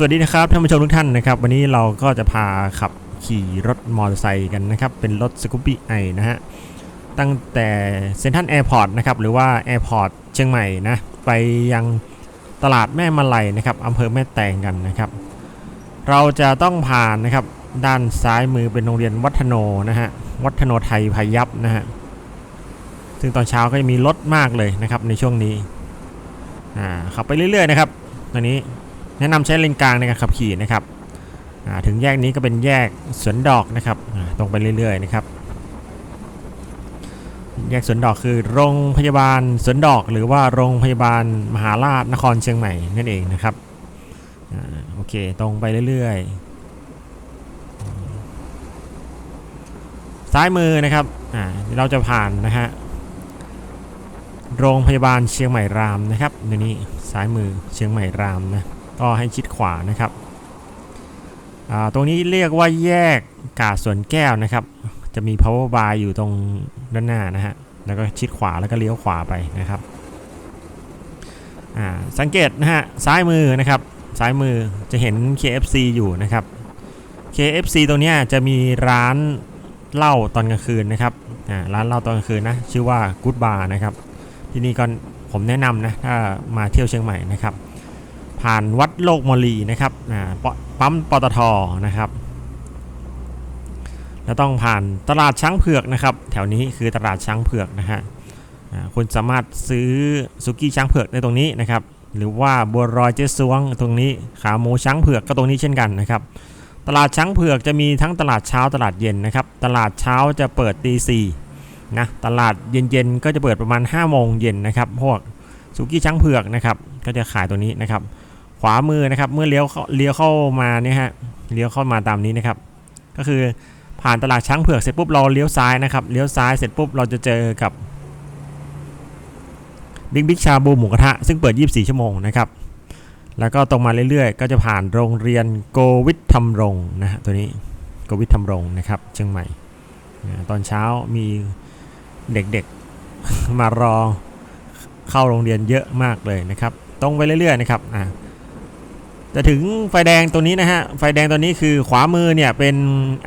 สวัสดีนะครับท่านผู้ชมทุกท่านนะครับ วันนี้เราก็จะพาขับขี่รถมอเตอร์ไซค์กันนะครับ เป็นรถสกูปปี้ไอนะฮะตั้งแต่เซนทันแอร์พอร์ตนะครับหรือว่าแอร์พอร์ตเชียงใหม่นะไปยังตลาดแม่มาลัยนะครับอำเภอแม่แตงกันนะครับ เราจะต้องผ่านนะครับด้านซ้ายมือเป็นโรงเรียนวัฒโนนะฮะวัฒโนไทยพายัพนะฮะซึ่งตอนเช้าก็จะมีรถมากเลยนะครับในช่วงนี้อ่าขับไปเรื่อยๆนะครับตอนนี้ แนะนำใช้เลนกลางในการขับขี่นะครับถึงแยกนี้ก็เป็นแยกสวนดอกนะครับตรงไปเรื่อยๆนะครับ แยกสวนดอกคือโรงพยาบาลสวนดอก หรือว่าโรงพยาบาลมหาราชนครเชียงใหม่นั่นเองนะครับอโอเคตรงไปเรื่อยๆ ซ้ายมือนะครับเราจะผ่านนะฮะโรงพยาบาลเชียงใหม่รามนะครับในนี้ซ้ายมือเชียงใหม่รามนะ ก็ให้ชิดขวานะครับอ่าตรงนี้เรียกว่าแยกกาดสวนแก้วนะครับ จะมี power bar อยู่ตรงด้านหน้านะฮะ แล้วก็ชิดขวาแล้วก็เลี้ยวขวาไปนะครับอ่าสังเกตนะฮะซ้ายมือนะครับ ซ้ายมือจะเห็น KFC อยู่นะครับ KFC ตรงนี้จะมีร้านเหล้าตอนกลางคืนนะครับอ่าร้านเหล้าตอนกลางคืนนะชื่อว่า Good Bar นะครับ ที่นี่ก็ผมแนะนำนะถ้ามาเที่ยวเชียงใหม่นะครับ ผ่านวัดโลกมลีนะครับปั๊มปตทนะครับแล้วต้องผ่านตลาดช้างเผือกนะครับ แถวนี้คือตลาดช้างเผือกนะฮะคุณสามารถซื้อสุกี้ช้างเผือกในตรงนี้นะครับ หรือว่าบัวรอยเจ๊ซวงตรงนี้ขาหมูช้างเผือกก็ตรงนี้เช่นกันนะครับ ตลาดช้างเผือกจะมีทั้งตลาดเช้าตลาดเย็นนะครับ ตลาดเช้าจะเปิดตีสี่นะตลาดเย็นๆก็จะเปิดประมาณ5โมงเย็นนะครับพวกสุกี้ช้างเผือกนะครับ ก็จะขายตัวนี้นะครับ ขวามือนะครับเมื่อเลี้ยวเข้าเลี้ยวเข้ามาเนี่ยฮะเลี้ยวเข้ามาตามนี้นะครับ ก็คือผ่านตลาดช้างเผือกเสร็จปุ๊บเราเลี้ยวซ้ายนะครับเลี้ยวซ้ายเสร็จปุ๊บเราจะเจอกับบิ๊กบิ๊กชาบูหมูกระทะซึ่งเปิด 24 ชั่วโมงนะครับแล้วก็ตรงมาเรื่อยๆ ก็จะผ่านโรงเรียนโกวิทธรรมรงนะฮะตัวนี้โกวิทธรรมรงนะครับเชียงใหม่ตอนเช้ามีเด็กๆมารอเข้าโรงเรียนเยอะมากเลยนะครับ ตรงไปเรื่อยๆนะครับอ่า จะถึงไฟแดงตัวนี้นะฮะ ไฟแดงตัวนี้คือขวามือเนี่ยเป็น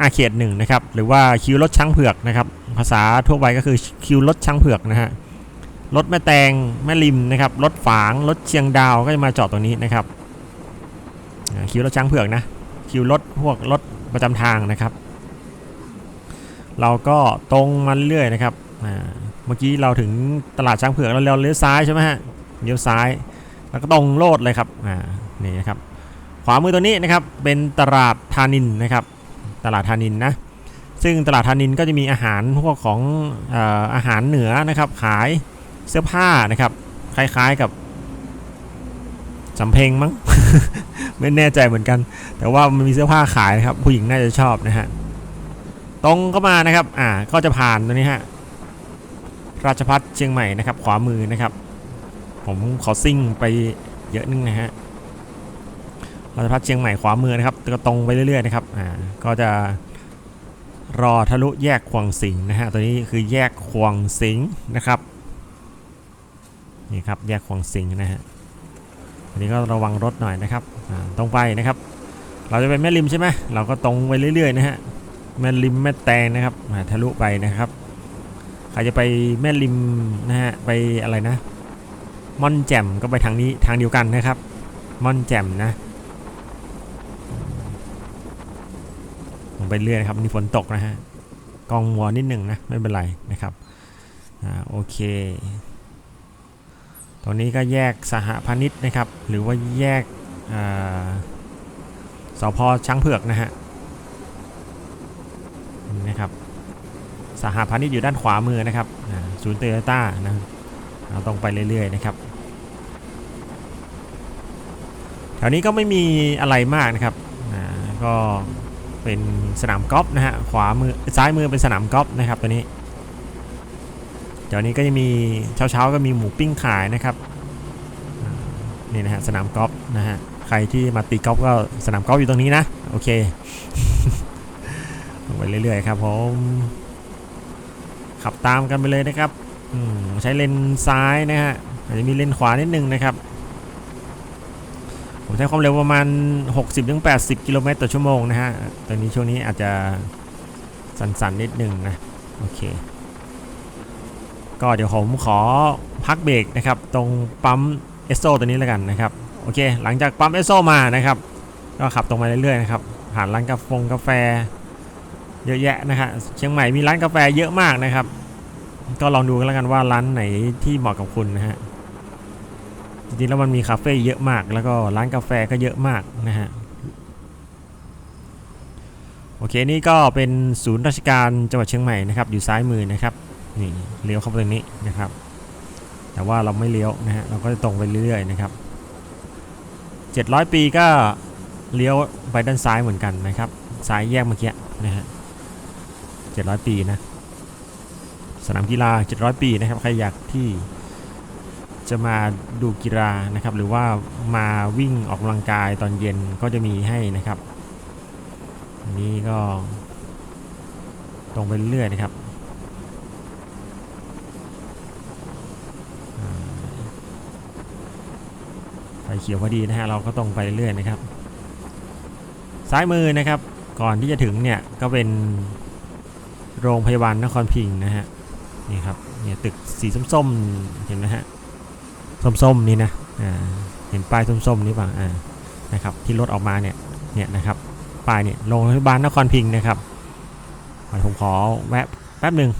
อาเขตหนึ่งนะครับ หรือว่าคิวรถช้างเผือกนะครับ ภาษาทั่วไปก็คือคิวรถช้างเผือกนะฮะ รถแม่แตงแม่ริมนะครับ รถฝาง รถเชียงดาวก็จะมาจอดตรงนี้นะครับ คิวรถช้างเผือกนะ คิวรถพวกรถประจำทางนะครับ เราก็ตรงมาเรื่อยนะครับ เมื่อกี้เราถึงตลาดช้างเผือกแล้วเราเลี้ยวซ้ายใช่ไหมฮะ เลี้ยวซ้าย แล้วก็ตรงโลดเลยครับ อ่า นี่นะครับ ขวามือตัวนี้นะครับเป็นตลาดธานินนะครับ ตลาดธานินนะซึ่งตลาดธานินก็จะมีอาหารพวกของออาหารเหนือนะครับ ขายเสื้อผ้านะครับคล้ายๆกับสำเพ็งมั้งไม่แน่ใจเหมือนกัน แต่ว่ามันมีเสื้อผ้าขายนะครับ ผู้หญิงน่าจะชอบนะฮะตรงเข้ามานะครับ อ่าก็จะผ่านตัวนี้ฮะราชพัฒเชียงใหม่นะครับ ขวามือนะครับ ผมขอซิ่งไปเยอะนึงนะฮะ ราชพัฒเชียงใหม่ขวามือนะครับก็ตรงไปเรื่อยๆนะครับอ่าก็จะรอทะลุแยกควงสิงนะฮะตัวนี้คือแยกควงสิงนะครับนี่ครับแยกควงสิงนะฮะอันนี้ก็ระวังรถหน่อยนะครับอ่าตรงไปนะครับ เราจะไปแม่ริมใช่ไหมเราก็ตรงไปเรื่อยๆนะฮะแม่ริมแม่แตงนะครับอ่าทะลุไปนะครับใครจะไปแม่ริมนะฮะไปอะไรนะม่อนแจ่มก็ไปทางนี้ทางเดียวกันนะครับม่อนแจ่มนะลง ไปเรื่อยนะครับนี่ฝนตกนะฮะกองมัวนิดหนึ่งนะไม่เป็นไรนะครับอ่าโอเค ตรงนี้ก็แยกสหพาณิชนะครับ หรือว่าแยกสพช้างเผือกนะฮะนี่นะครับสหพาณิชอยู่ด้านขวามือนะครับศูนย์โตโยต้านะเราต้องไปเรื่อยๆนะครับแถวนี้ก็ไม่มีอะไรมากนะครับก็ เป็นสนามกอล์ฟนะฮะขวามือซ้ายมือเป็นสนามกอล์ฟนะครับตัวนี้แถวนี้ก็จะมีเช้าๆก็มีหมูปิ้งขายนะครับนี่นะฮะสนามกอล์ฟนะฮะใครที่มาตีกอล์ฟก็สนามกอล์ฟอยู่ตรงนี้นะโอเคลงไปเรื่อยๆครับผมขับตามกันไปเลยนะครับใช้เลนซ้ายนะฮะอาจจะมีเลนขวานิดนึงนะครับ ช้ความเร็วประมาณ 60-80 กิโลเมตรต่อชั่วโมงนะฮะตอนนี้ช่วงนี้อาจจะสั่นๆนิดนึงนะโอเค ก็เดี๋ยวผมขอพักเบรกนะครับ ตรงปั๊มเอสโซตัวนี้แล้วกันนะครับโอเค หลังจากปั๊มเอสโซมานะครับ ก็ขับตรงมาเรื่อยๆนะครับผ่านร้านกาแฟกาแฟ เยอะแยะนะฮะเชียงใหม่มีร้านกาแฟเยอะมากนะครับ ก็ลองดูกันแล้วกันว่าร้านไหนที่เหมาะกับคุณนะฮะ จริงๆแล้วมันมีคาเฟ่เยอะมาก แล้วก็ร้านกาแฟก็เยอะมากนะฮะโอเคนี่ก็เป็นศูนย์ราชการจังหวัดเชียงใหม่นะครับอยู่ซ้ายมือนะครับนี่เลี้ยวเข้าไปตรงนี้นะครับ แต่ว่าเราไม่เลี้ยวนะฮะเราก็จะตรงไปเรื่อยๆนะครับ700 ปีก็เลี้ยวไปด้านซ้ายเหมือนกันนะครับซ้ายแยกเมื่อกี้นะฮะ700 ปีนะสนามกีฬา 700 ปีนะครับใครอยากที่ จะมาดูกีฬานะครับ หรือว่ามาวิ่งออกกำลังกายตอนเย็นก็จะมีให้นะครับอันนี้ก็ตรงไปเรื่อยนะครับไฟเขียวพอดีนะฮะเราก็ตรงไปเรื่อยนะครับ ซ้ายมือนะครับ ก่อนที่จะถึงเนี่ยก็เป็นโรงพยาบาลนครพิงค์นะฮะนี่ครับเนี่ยตึกสีส้มๆเห็นไหมฮะ ส้มๆนี่นะเห็นป้ายส้มๆนี่ป่ะนะครับที่รถออกมาเนี่ยเนี่ยนะครับป้ายเนี่ยโรงพยาบาลนครพิงค์นะครับผมขอแวะแป๊บหนึ่ง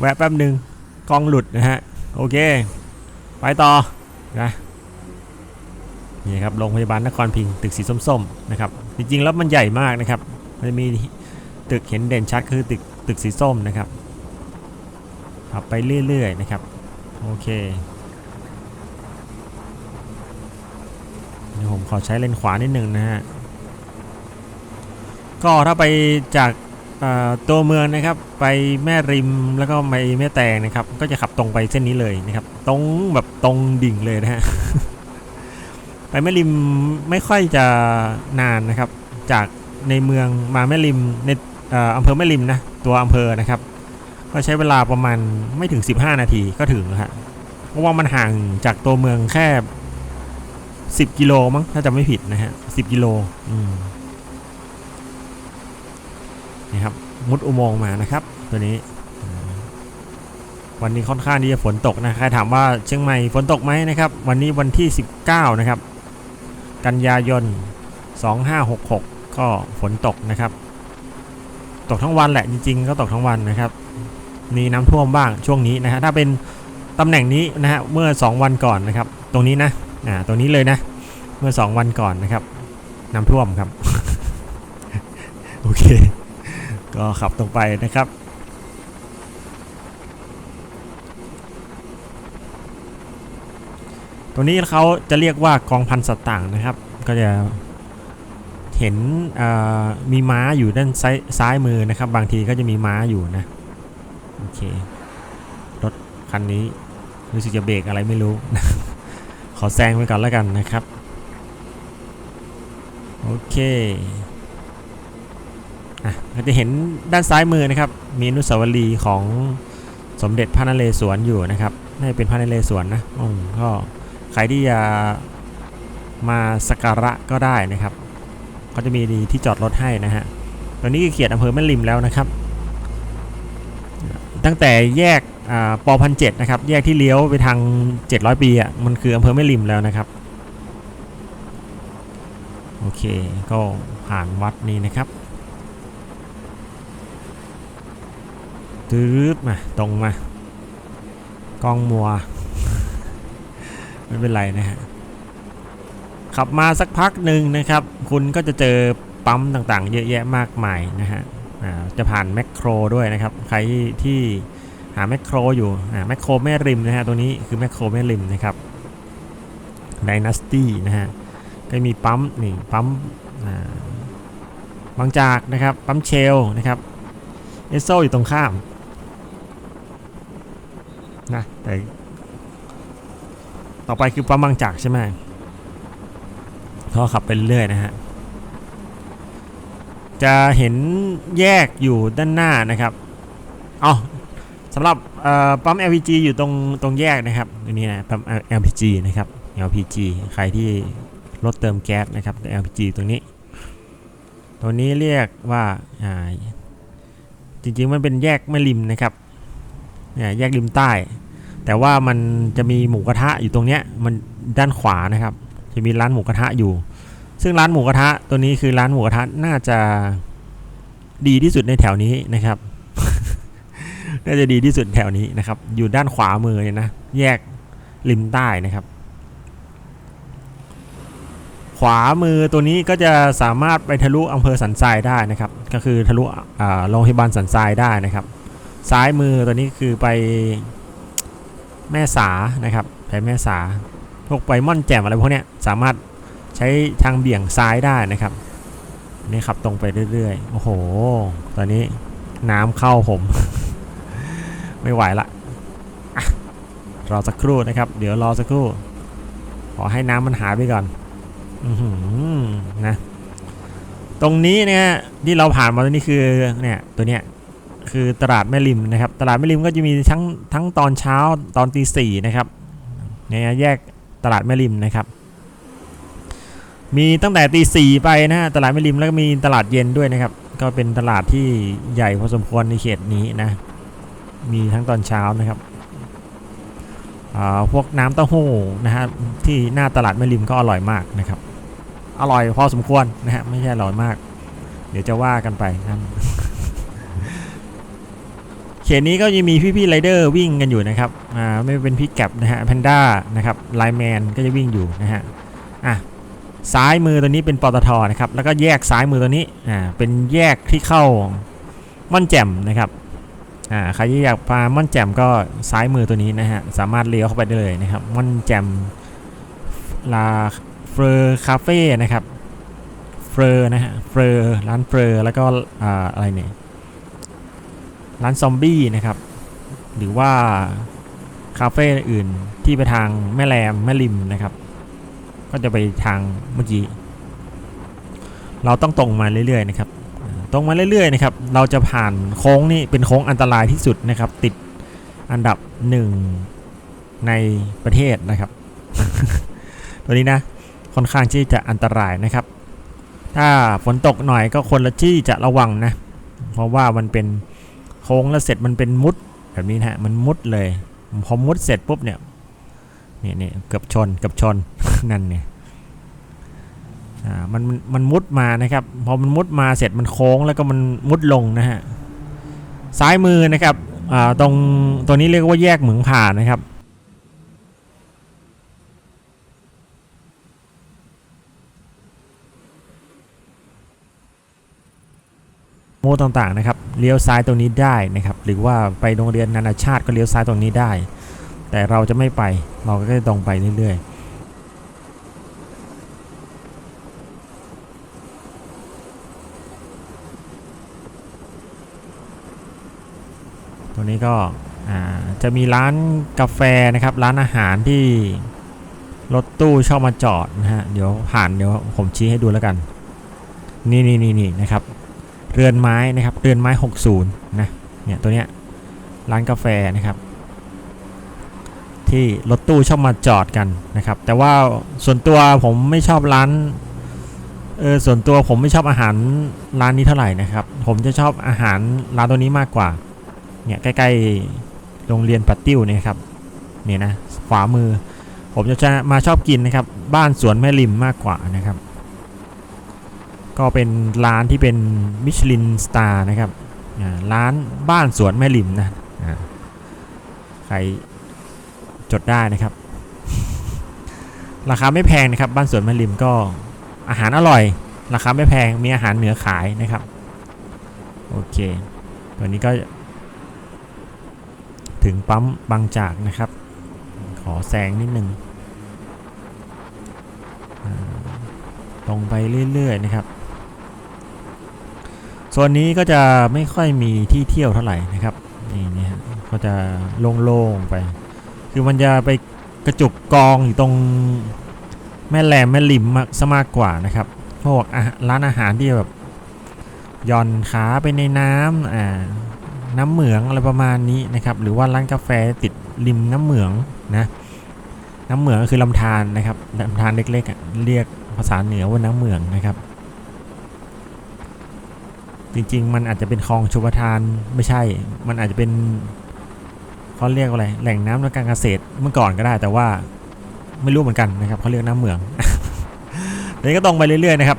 แวะแป๊บหนึ่งกล้องหลุดนะฮะโอเค ไปต่อนะนี่ครับโรงพยาบาลนครพิงค์ตึกสีส้มๆนะครับจริงๆแล้วมันใหญ่มากนะครับมันจะมีตึกเห็นเด่นชัดคือตึกตึกสีส้มนะครับขับไปเรื่อยๆนะครับ โอเคเดี๋ยวผมขอใช้เลนขวานิดหนึ่งนะฮะ ก็ถ้าไปจากตัวเมืองนะครับ ไปแม่ริมแล้วก็ไปแม่แตงนะครับ ก็จะขับตรงไปเส้นนี้เลยนะครับ ตรงแบบตรงดิ่งเลยนะฮะ ไปแม่ริมไม่ค่อยจะนานนะครับ จากในเมืองมาแม่ริมในเอ่ออำเภอแม่ริมนะ ตัวอำเภอนะครับ ก็ใช้เวลาประมาณไม่ถึง 15 นาทีก็ถึงแล้วฮะเพราะว่ามันห่างจากตัวเมืองแค่ 10 กิโลมั้งถ้าจะไม่ผิดนะฮะ 10 กิโลนี่ครับ มุดอุโมงค์มานะครับ ตัวนี้ วันนี้ค่อนข้างที่จะฝนตกนะใครถามว่าเชียงใหม่ฝนตกไหมนะครับ วันนี้วันที่ 19 นะครับ กันยายน 2566 ก็ฝนตกนะครับ ตกทั้งวันแหละจริงๆ ก็ตกทั้งวันนะครับ มีน้ำท่วมบ้างช่วงนี้นะฮะถ้าเป็นตำแหน่งนี้นะฮะเมื่อ 2 วันก่อนนะครับ ตรงนี้นะอ่าตรงนี้เลยนะ เมื่อ 2 วันก่อนนะครับ น้ำท่วมครับ โอเค ก็ขับตรงไปนะครับตรงนี้เขาจะเรียกว่ากองพันสัตว์ต่างนะครับ ก็จะเห็นอ่อมีม้าอยู่ด้านซ้ายซ้ายมือนะครับ บางทีก็จะมีม้าอยู่นะ โอเค รถคันนี้รู้สึกจะเบรกอะไรไม่รู้ ขอแซงไปก่อนแล้วกันนะครับ โอเคอะจะเห็นด้านซ้ายมือนะครับ มีอนุสาวรีย์ของสมเด็จพระนเรศวรอยู่นะครับน่าจะเป็นพระนเรศวรนะอืมก็ใครที่จะมาสักการะก็ได้นะครับเขาจะมีที่จอดรถให้นะฮะตอนนี้เขียดอำเภอแม่ริมแล้วนะครับ ตั้งแต่แยกปอพันเจ็นะครับ แยกที่เลี้ยวไปทาง 700 ปีอะมันคืออำเภอแม่ริมแล้วนะครับ โอเค ก็ผ่านวัดนี้นะครับตืดมา ตรงมา กองมัว ไม่เป็นไรนะฮะขับมาสักพักหนึ่งนะครับ คุณก็จะเจอปั๊มต่างๆ เยอะแยะมากมายนะฮะ จะผ่านแมคโครด้วยนะครับ ใครที่หาแมคโครอยู่แมคโครแม่ริมนะฮะตัวนี้คือแมคโครแม่ริมนะครับด y นาสตี้นะฮะก็มีปั๊มนี่ปั๊มบางจากนะครับ ปั๊มเชลนะครับเอสโซอยู่ตรงข้ามนะแต่ต่อไปคือปั๊มบางจากใช่ไหมก็ขับไปเรื่อยนะฮะ จะเห็นแยกอยู่ด้านหน้านะครับอ๋อสำหรับปั๊ม LPG อยู่ตรงตรงแยกนะครับอันนี้นะปั๊ม LPG นะครับ LPG ใครที่รถเติมแก๊สนะครับ LPG ตรงนี้ ตัวนี้เรียกว่าอ่าจริงๆมันเป็นแยกแม่ริมนะครับเนี่ยแยกริมใต้ แต่ว่ามันจะมีหมูกระทะอยู่ตรงเนี้ยมันด้านขวานะครับ จะมีร้านหมูกระทะอยู่ ซึ่งร้านหมูกระทะตัวนี้คือร้านหมูกระทะน่าจะดีที่สุดในแถวนี้นะครับ น่าจะดีที่สุดแถวนี้นะครับ อยู่ด้านขวามือเนี่ยนะ แยกริมใต้นะครับ ขวามือตัวนี้ก็จะสามารถไปทะลุอำเภอสันทรายได้นะครับ ก็คือทะลุโรงพยาบาลสันทรายได้นะครับ ซ้ายมือตัวนี้คือไปแม่สานะครับไปแม่สาพวกไปม่อนแจ่มอะไรพวกเนี้ยสามารถ ใช้ทางเบี่ยงซ้ายได้นะครับนี่ขับตรงไปเรื่อยๆ โอ้โห ตอนนี้น้ำเข้าผม ไม่ไหวละรอสักครู่นะครับ เดี๋ยวรอสักครู่ ขอให้น้ำมันหายไปก่อนอนะ ตรงนี้เนี่ยที่เราผ่านมาตรงนี้คือเนี่ยตัวเนี้ยคือตลาดแม่ริมนะครับ ตลาดแม่ริมก็จะมีทั้งทั้งตอนเช้าตอนตีสี่นะครับเนี่ยแยกตลาดแม่ริมนะครับ มีตั้งแต่ตีสี่ไปนะฮะตลาดแม่ริมแล้วก็มีตลาดเย็นด้วยนะครับ ก็เป็นตลาดที่ใหญ่พอสมควรในเขตนี้นะ มีทั้งตอนเช้านะครับอ่าพวกน้ำเต้าหู้นะฮะที่หน้าตลาดแม่ริมก็อร่อยมากนะครับ อร่อยพอสมควรนะฮะไม่ใช่อร่อยมาก เดี๋ยวจะว่ากันไปนะเขตนี้ก็ยังมีพี่ๆไรเดอร์วิ่งกันอยู่นะครับอ่าไม่เป็นพี่แก็บนะฮะแพนด้านะครับไลแมนก็จะวิ่งอยู่นะฮะอะ ซ้ายมือตัวนี้เป็นปตทนะครับ แล้วก็แยกซ้ายมือตัวนี้อ่าเป็นแยกที่เข้าม่อนแจ่มนะครับอ่าใครที่อยากพาม่อนแจ่มก็ซ้ายมือตัวนี้นะฮะสามารถเลี้ยวเข้าไปได้เลยนะครับม่อนแจ่มลาเฟอร์คาเฟ่นะครับเฟอร์นะฮะเฟอร์ร้านเฟอร์แล้วก็อ่าอะไรเนี่ยร้านซอมบี้นะครับ หรือว่าคาเฟ่อื่นที่ไปทางแม่แรมแม่ริมนะครับ ก็จะไปทางเมื่อกี้เราต้องตรงมาเรื่อยๆนะครับ ตรงมาเรื่อยๆนะครับ เราจะผ่านโค้งนี่เป็นโค้งอันตรายที่สุดนะครับ ติดอันดับหนึ่งในประเทศนะครับ ตัวนี้นะค่อนข้างที่จะอันตรายนะครับ ถ้าฝนตกหน่อยก็คนละที่จะระวังนะ เพราะว่ามันเป็นโค้งแล้วเสร็จมันเป็นมุดแบบนี้นะฮะมันมุดเลยพอมุดเสร็จปุ๊บเนี่ย เนี่ยเนี่ยเกือบชนเกือบชนนั่นเนี่ยอ่ามันมันมุดมานะครับ พอมันมุดมาเสร็จมันโค้งแล้วก็มันมุดลงนะฮะซ้ายมือนะครับอ่าตรงตรงนี้เรียกว่าแยกเหมืองผ่านนะครับโมต่างๆนะครับเลี้ยวซ้ายตรงนี้ได้นะครับ หรือว่าไปโรงเรียนนานาชาติก็เลี้ยวซ้ายตรงนี้ได้ แต่เราจะไม่ไปเราก็จะตรงไปเรื่อยๆตัวนี้ก็จะมีร้านกาแฟนะครับ ร้านอาหารที่รถตู้ชอบมาจอดนะฮะเดี๋ยวผ่านเดี๋ยวผมชี้ให้ดูแล้วกัน นี่นี่นี่นี่นะครับ เรือนไม้นะครับ เรือนไม้ 60นะเนี่ยตัวเนี้ยร้านกาแฟนะครับ ที่รถตู้ชอบมาจอดกันนะครับ แต่ว่าส่วนตัวผมไม่ชอบร้านเออส่วนตัวผมไม่ชอบอาหารร้านนี้เท่าไหร่นะครับ ผมจะชอบอาหารร้านตัวนี้มากกว่าเนี่ยใกล้ ๆโรงเรียนปัตติ้วเนี่ยครับเนี่ยนะขวามือ ผมจะมาชอบกินนะครับ บ้านสวนแม่ริมมากกว่านะครับ ก็เป็นร้านที่เป็นมิชลินสตาร์นะครับร้านบ้านสวนแม่ริมนะใคร จดได้นะครับ ราคาไม่แพงนะครับ บ้านสวนม่ริมก็อาหารอร่อย ราคาไม่แพงมีอาหารเหนือขายนะครับโอเค ตัวนี้ก็ ถึงปั๊มบางจากนะครับ ขอแซงนิดนึงอ่าตรงไปเรื่อยๆนะครับโซนนี้ก็จะไม่ค่อยมีที่เที่ยวเท่าไหร่นะครับนี่นี่ฮะก็จะโล่งๆไป คือมันจะไปกระจุกกองอยู่ตรงแม่แหลมแม่ริมมากซะมากกว่านะครับพวกร้านอาหารที่แบบหย่อนขาไปในน้ำอ่าน้ำเหมืองอะไรประมาณนี้นะครับ หรือว่าร้านกาแฟติดริมน้ำเหมืองนะน้ำเหมืองก็คือลำธารนะครับลำธารเล็กๆ เรียกภาษาเหนือว่าน้ำเหมืองนะครับ จริงๆ มันอาจจะเป็นคลองชลประทานไม่ใช่ มันอาจจะเป็น เขาเรียกว่าอะไรแหล่งน้ำทางการเกษตรเมื่อก่อนก็ได้ แต่ว่าไม่รู้เหมือนกันนะครับเขาเรียกน้ำเหมืองเดี๋ยวก็ตรงไปเรื่อยๆนะครับ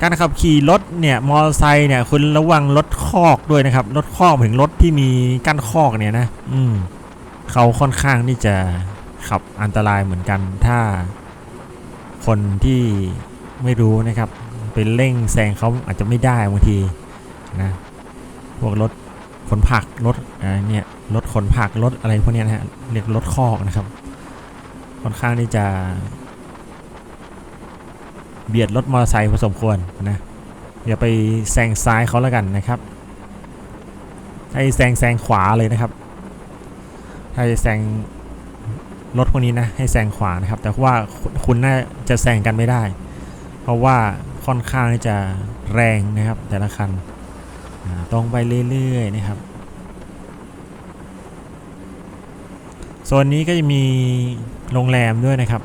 การขับขี่รถเนี่ยมอเตอร์ไซค์เนี่ยคุณระวังรถคอกด้วยนะครับรถคอกถึงรถที่มีกั้นคอกเนี่ยนะอืมเขาค่อนข้างที่จะขับอันตรายเหมือนกัน ถ้าคนที่ไม่รู้นะครับไปเร่งแซงเขาอาจจะไม่ได้บางทีนะพวกรถ ขนผักรถอะไรเนี่ยรถขนผักรถอะไรพวกนี้นะฮะเรียกรถคอกนะครับค่อนข้างที่จะ เบียดรถมอเตอร์ไซค์พอสมควรนะอย่าไปแซงซ้ายเขาแล้วกันนะครับให้แซงแซงขวาเลยนะครับถ้าจะแซงรถพวกนี้นะให้แซงขวานะครับ แต่ว่าคุณน่าจะแซงกันไม่ได้ เพราะว่าค่อนข้างที่จะแรงนะครับ แต่ละคัน ตรงไปเรื่อยๆนะครับโซนนี้ก็จะมีโรงแรมด้วยนะครับ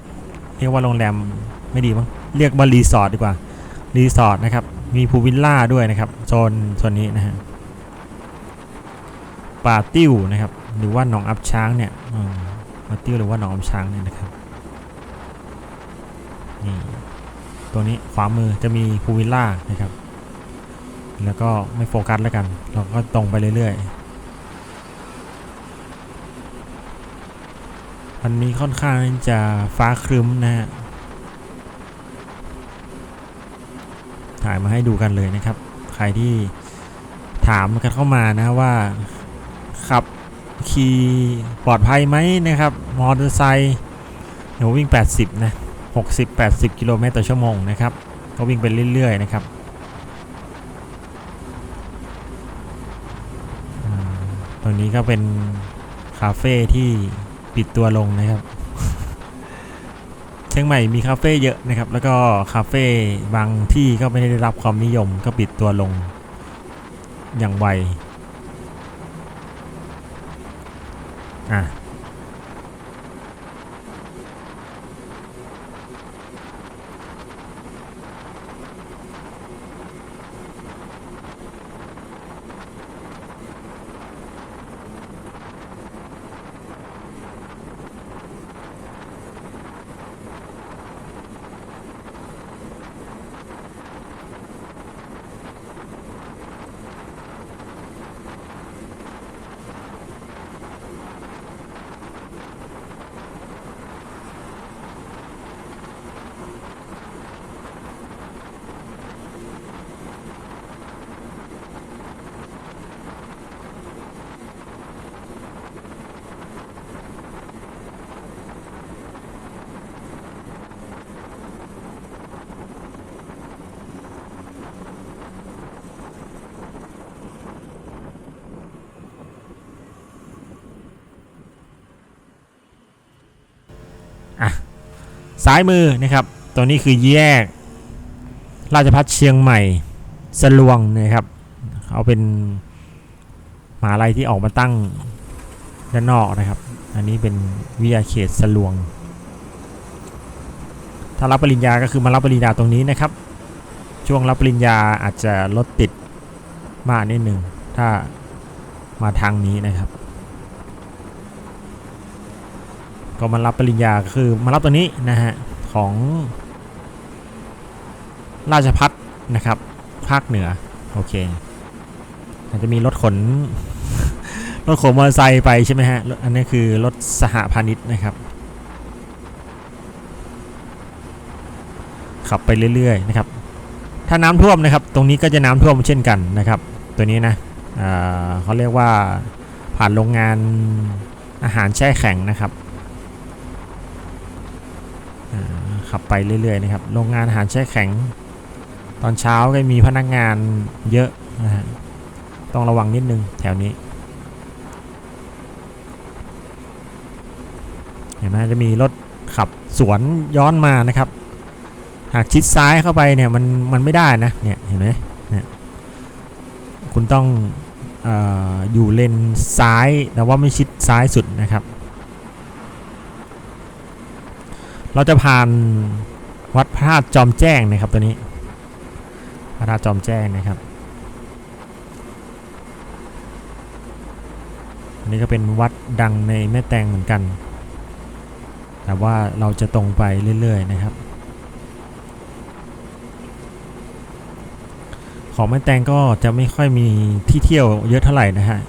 เรียกว่าโรงแรมไม่ดีมั้งเรียกว่ารีสอร์ทดีกว่ารีสอร์ทนะครับมีพูลวิลล่าด้วยนะครับโซนโซนนี้นะฮะป่าติ้วนะครับ หรือว่าหนองอับช้างเนี่ยป่าติ้วหรือว่าหนองอับช้างเนี่ยนะครับนี่ตัวนี้ขวามือจะมีพูลวิลล่านะครับ แล้วก็ไม่โฟกัสแล้วกัน เราก็ตรงไปเรื่อยๆ วันนี้ค่อนข้างจะฟ้าครึ้มนะฮะ ถ่ายมาให้ดูกันเลยนะครับ ใครที่ถามกันเข้ามานะว่าขับขี่ปลอดภัยไหมนะครับ มอเตอร์ไซค์เดี๋ยววิ่ง 80 นะ 60-80 กิโลเมตรต่อชั่วโมงนะครับ ก็วิ่งไปเรื่อยๆนะครับอ่าต รงนี้ก็เป็นคาเฟ่ที่ปิดตัวลงนะครับ เชียงใหม่มีคาเฟ่เยอะนะครับ แล้วก็คาเฟ่บางที่ก็ไม่ได้รับความนิยมก็ปิดตัวลงอย่างไวอะ ซ้ายมือนะครับตัวนี้คือแยก ราชพัฒเชียงใหม่สลวงนะครับ เอาเป็นมหาลัยที่ออกมาตั้งด้านนอกนะครับ อันนี้เป็นวิทยาเขตสลวง ถ้ารับปริญญาก็คือมารับปริญญาตรงนี้นะครับ ช่วงรับปริญญาอาจจะรถติดมากนิดหนึ่งถ้ามาทางนี้นะครับ ก็มารับปริญญาคือมารับตัวนี้นะฮะของราชพัฒนะครับภาคเหนือโอเคอาจจะมีรถขนรถขนมอเตอร์ไซค์ไปใช่ไหมฮะอันนี้คือรถสหพาณิชย์นะครับ ขับไปเรื่อยๆนะครับ ถ้าน้ำท่วมนะครับ ตรงนี้ก็จะน้ำท่วมเช่นกันนะครับ ตัวนี้นะเขาเรียกว่าผ่านโรงงานอาหารแช่แข็งนะครับ ขับไปเรื่อยๆนะครับโรงงานอาหารแช่แข็ง ตอนเช้าก็มีพนักงานเยอะนะฮะต้องระวังนิดนึงแถวนี้ เห็นไหมจะมีรถขับสวนย้อนมานะครับ หากชิดซ้ายเข้าไปเนี่ยมันมันไม่ได้นะเนี่ยเห็นไหมเนี่ยคุณต้องอออยู่เลนซ้ายแต่ว่าไม่ชิดซ้ายสุดนะครับ เราจะผ่านวัดพระธาตุจอมแจ้งนะครับตัวนี้ พระธาตุจอมแจ้งนะครับอันนี้ก็เป็นวัดดังในแม่แตงเหมือนกัน แต่ว่าเราจะตรงไปเรื่อยๆนะครับ ของแม่แตงก็จะไม่ค่อยมีที่เที่ยวเยอะเท่าไหร่นะฮะ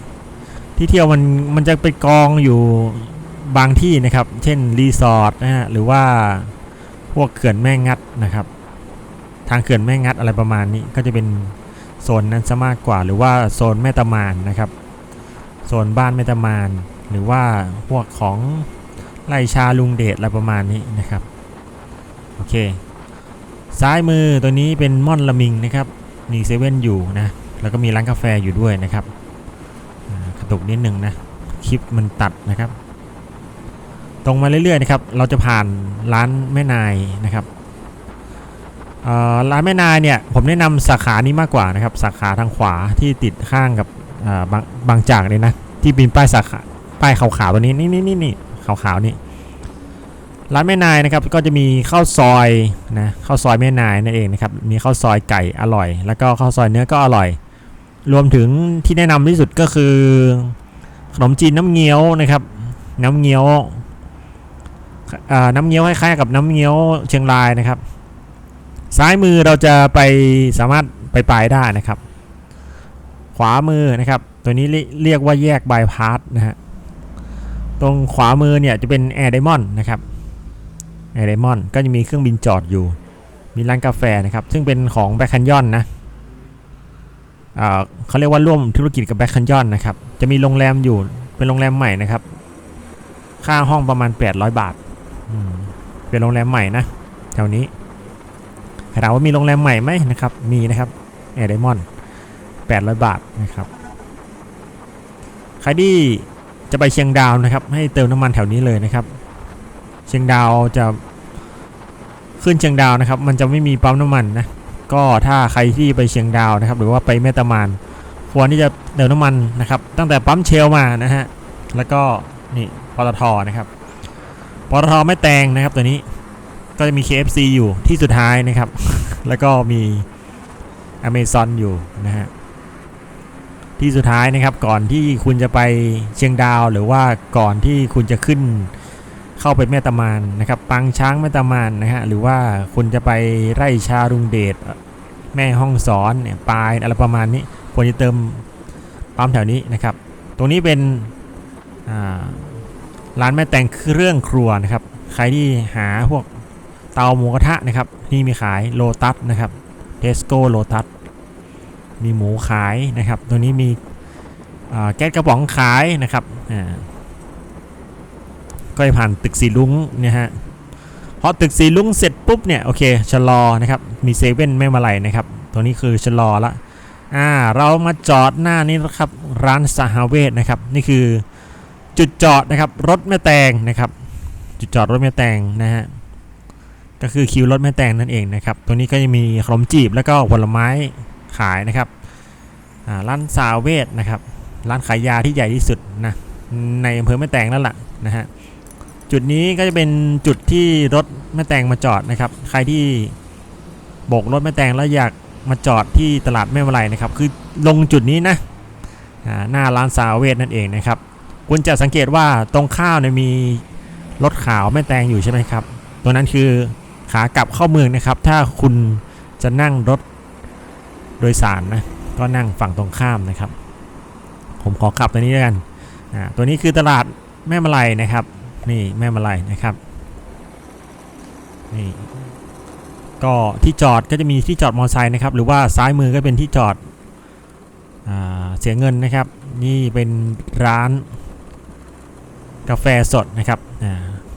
ที่เที่ยวมันมันจะไปกองอยู่ บางที่นะครับ เช่นรีสอร์ทนะฮะหรือว่าพวกเขื่อนแม่งัดนะครับ ทางเขื่อนแม่งัดอะไรประมาณนี้ก็จะเป็นโซนนั้นซะมากกว่า หรือว่าโซนแม่ตะมานนะครับโซนบ้านแม่ตะมาน หรือว่าพวกของไร่ชาลุงเดชอะไรประมาณนี้นะครับโอเค ซ้ายมือตัวนี้เป็นม่อนละมิงนะครับมีเซเว่นอยู่นะ แล้วก็มีร้านกาแฟอยู่ด้วยนะครับกระตุกนิดนึงนะ คลิปมันตัดนะครับ ตรงมาเรื่อยๆนะครับเราจะผ่านร้านแม่นายนะครับเอ่อร้านแม่นายเนี่ยผมแนะนำสาขานี้มากกว่านะครับสาขาทางขวาที่ติดข้างกับอ่าบางบางจากเลยนะที่เป็นป้ายสาขาป้ายขาวๆตัวนี้นี่นี่นี่นี่ขาวๆนี่ร้านแม่นายนะครับก็จะมีข้าวซอยนะข้าวซอยแม่นายนั่นเองนะครับมีข้าวซอยไก่อร่อย แล้วก็ข้าวซอยเนื้อก็อร่อย รวมถึงที่แนะนำที่สุดก็คือขนมจีนน้ำเงี้ยวนะครับ น้ำเงี้ยว น้ำเงี้ยวคล้ายๆกับน้ำเงี้ยวเชียงรายนะครับ ซ้ายมือเราจะไปสามารถไปปลายได้นะครับ ขวามือนะครับ ตัวนี้เรียกว่าแยกบายพาสนะฮะตรงขวามือเนี่ยจะเป็นแอร์ไดมอนด์นะครับแอร์ไดมอนด์ก็จะมีเครื่องบินจอดอยู่ มีร้านกาแฟนะครับ ซึ่งเป็นของแบ็คคันยอนนะเขาเรียกว่าร่วมธุรกิจกับแบ็คคันยอนนะครับ จะมีโรงแรมอยู่เป็นโรงแรมใหม่นะครับ ค่าห้องประมาณ 800 บาท เป็นโรงแรมใหม่นะแถวนี้ถามว่ามีโรงแรมใหม่ไหมนะครับ มีนะครับแอร์ไดมอนด์800บาทนะครับ ใครที่จะไปเชียงดาวนะครับ ให้เติมน้ำมันแถวนี้เลยนะครับ เชียงดาวจะขึ้นเชียงดาวนะครับ มันจะไม่มีปั๊มน้ำมันนะ ก็ถ้าใครที่ไปเชียงดาวนะครับ หรือว่าไปแม่ตะมานควรที่จะเติมน้ำมันนะครับ ตั้งแต่ปั๊มเชลมานะฮะ แล้วก็นี่ปตทนะครับ ปตทแม่แตงนะครับตัวนี้ก็จะมี KFC อยู่ที่สุดท้ายนะครับ แล้วก็มี Amazon อยู่นะฮะที่สุดท้ายนะครับก่อนที่คุณจะไปเชียงดาว หรือว่าก่อนที่คุณจะขึ้นเข้าไปแม่ตะมานนะครับปางช้างแม่ตะมานนะฮะหรือว่าคุณจะไปไร่ชาลุงเดชแม่ห้องสอนเนี่ยปลายอะไรประมาณนี้ควรจะเติมปั๊มแถวนี้นะครับ ตรงนี้เป็นอ่า ร้านแม่แตงเครื่องครัวนะครับ ใครที่หาพวกเตาหมูกระทะนะครับนี่มีขายโลตัสนะครับเทสโก้โลตัสมีหมูขายนะครับ ตัวนี้มีแก๊สกระป๋องขายนะครับอ่าก็จะผ่านตึกสีลุงเนี่ยฮะพอตึกสีลุงเสร็จปุ๊บเนี่ยโอเคชะลอนะครับมีเซเว่นแม่มาลัยนะครับ ตัวนี้คือชะลอละอ่าเรามาจอดหน้านี้นะครับร้านสหเวทนะครับ นี่คือ จุดจอดนะครับรถแม่แตงนะครับจุดจอดรถแม่แตงนะฮะก็คือคิวรถแม่แตงนั่นเองนะครับตัวนี้ก็จะมีขนมจีบแล้วก็ผลไม้ขายนะครับร้านสาวเวทนะครับร้านขายยาที่ใหญ่ที่สุดนะในอำเภอแม่แตงนั่นแหละนะฮะจุดนี้ก็จะเป็นจุดที่รถแม่แตงมาจอดนะครับ ใครที่โบกรถแม่แตงแล้วอยากมาจอดที่ตลาดแม่วลัยนะครับ คือลงจุดนี้นะหน้าร้านสาวเวทนั่นเองนะครับ คุณจะสังเกตว่าตรงข้าวเนี่ยมีรถขาวแม่แตงอยู่ใช่ไหมครับ ตัวนั้นคือขากลับเข้าเมืองนะครับ ถ้าคุณจะนั่งรถโดยสารนะ ก็นั่งฝั่งตรงข้ามนะครับ ผมขอขับตัวนี้แล้วยกัน ตัวนี้คือตลาดแม่มาลัยนะครับ นี่แม่มาลัยนะครับ นี่ ก็ที่จอดก็จะมีที่จอดมอเตอร์ไซค์นะครับ หรือว่าซ้ายมือก็เป็นที่จอดอเสียเงินนะครับ นี่เป็นร้าน กาแฟสดนะครับ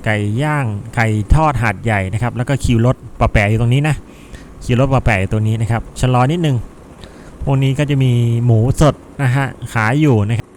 ไก่ย่างไก่ทอดหาดใหญ่นะครับ แล้วก็คิวรถปลาแปะอยู่ตรงนี้นะคิวรถปลาแปะตัวนี้นะครับชะลอนิดนึงพวกนี้ก็จะมีหมูสดนะฮะขายอยู่นะครับ